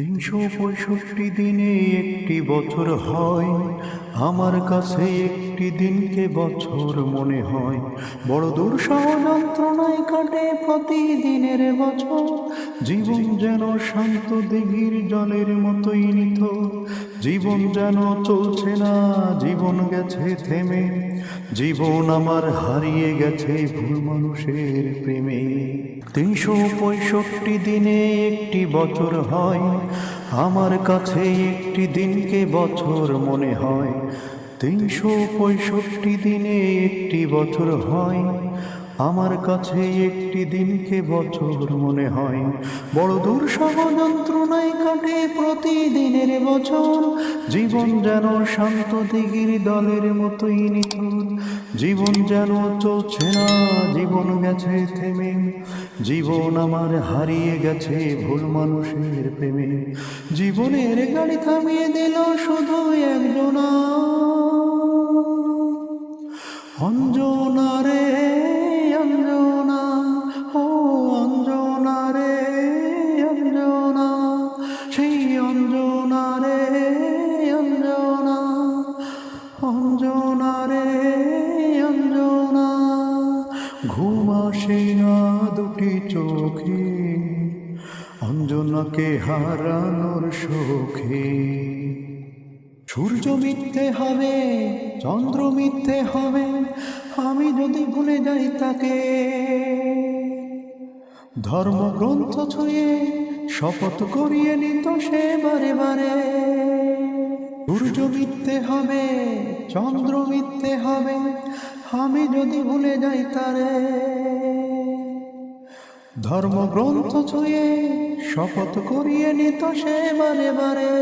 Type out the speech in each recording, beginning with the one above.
তিনশো পঁয়ষট্টি দিনে একটি বছর হয়। আমার কাছে একটি দিনকে বছর মনে হয়। বড় দুঃসহ যন্ত্রণায় কাটে প্রতিদিনের বছর। জীবন যেন শান্ত দিঘির জলের মতোই নিত। জীবন যেন চলছে না, জীবন গেছে থেমে। জীবন আমার হারিয়ে গেছে ভুল মানুষের প্রেমে। তিনশো পঁয়ষট্টি দিনে একটি বছর হয়। আমার কাছে একটি দিনকে বছর মনে হয়। তিনশো পঁয়ষট্টি দিনে একটি বছর হয়। আমার কাছে একটি দিনকে বছর মনে হয়। বড় দূর দুঃসহ যন্ত্রণায় কাটে প্রতিদিনের বছর জীবন যেন শান্ত দিঘির দলের মতোই নিখুঁত। জীবন যেন চলছে না, জীবন গেছে থেমে। জীবন আমার হারিয়ে গেছে ভুল মানুষের প্রেমে। জীবনের গাড়ি থামিয়ে দিল শুধু একজনা। অঞ্জনা রে, অঞ্জনা অঞ্জনা রে, অঞ্জনা। ঘুম আসে না দুটি চোখে, অঞ্জনাকে হারানোর শোকে। সূর্য মিথ্যে হবে, চন্দ্র মিথ্যে হবে, আমি যদি ভুলে যাই তাকে। ধর্মগ্রন্থ ছুঁয়ে শপথ করিয়ে নিত সে বারে বারে। সূর্য মিথ্যে হবে, চন্দ্র মিথ্যে হবে, আমি যদি ভুলে যাই তারে। ধর্মগ্রন্থ ছুঁয়ে শপথ করিয়ে নিত সে বারে বারে।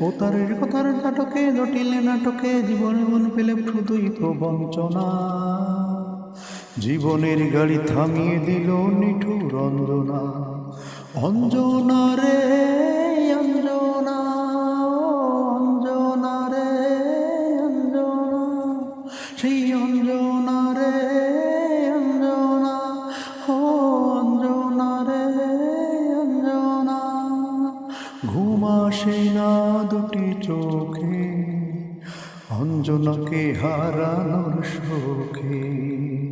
ও তার কথার নাটকে, জটিল নাটকে জীবনে মন পেলে শুধুই প্রবঞ্চনা জীবনের গাড়ি থামিয়ে দিল নিঠুর অঞ্জনা অঞ্জনা রে, অঞ্জনা অঞ্জনা রে, অঞ্জনা। সেই অঞ্জনা রে, অঞ্জনা, ও অঞ্জনা রে, অঞ্জনা। ঘুম আসে না দুটি চোখে, অঞ্জনাকে হারানোর শোকে।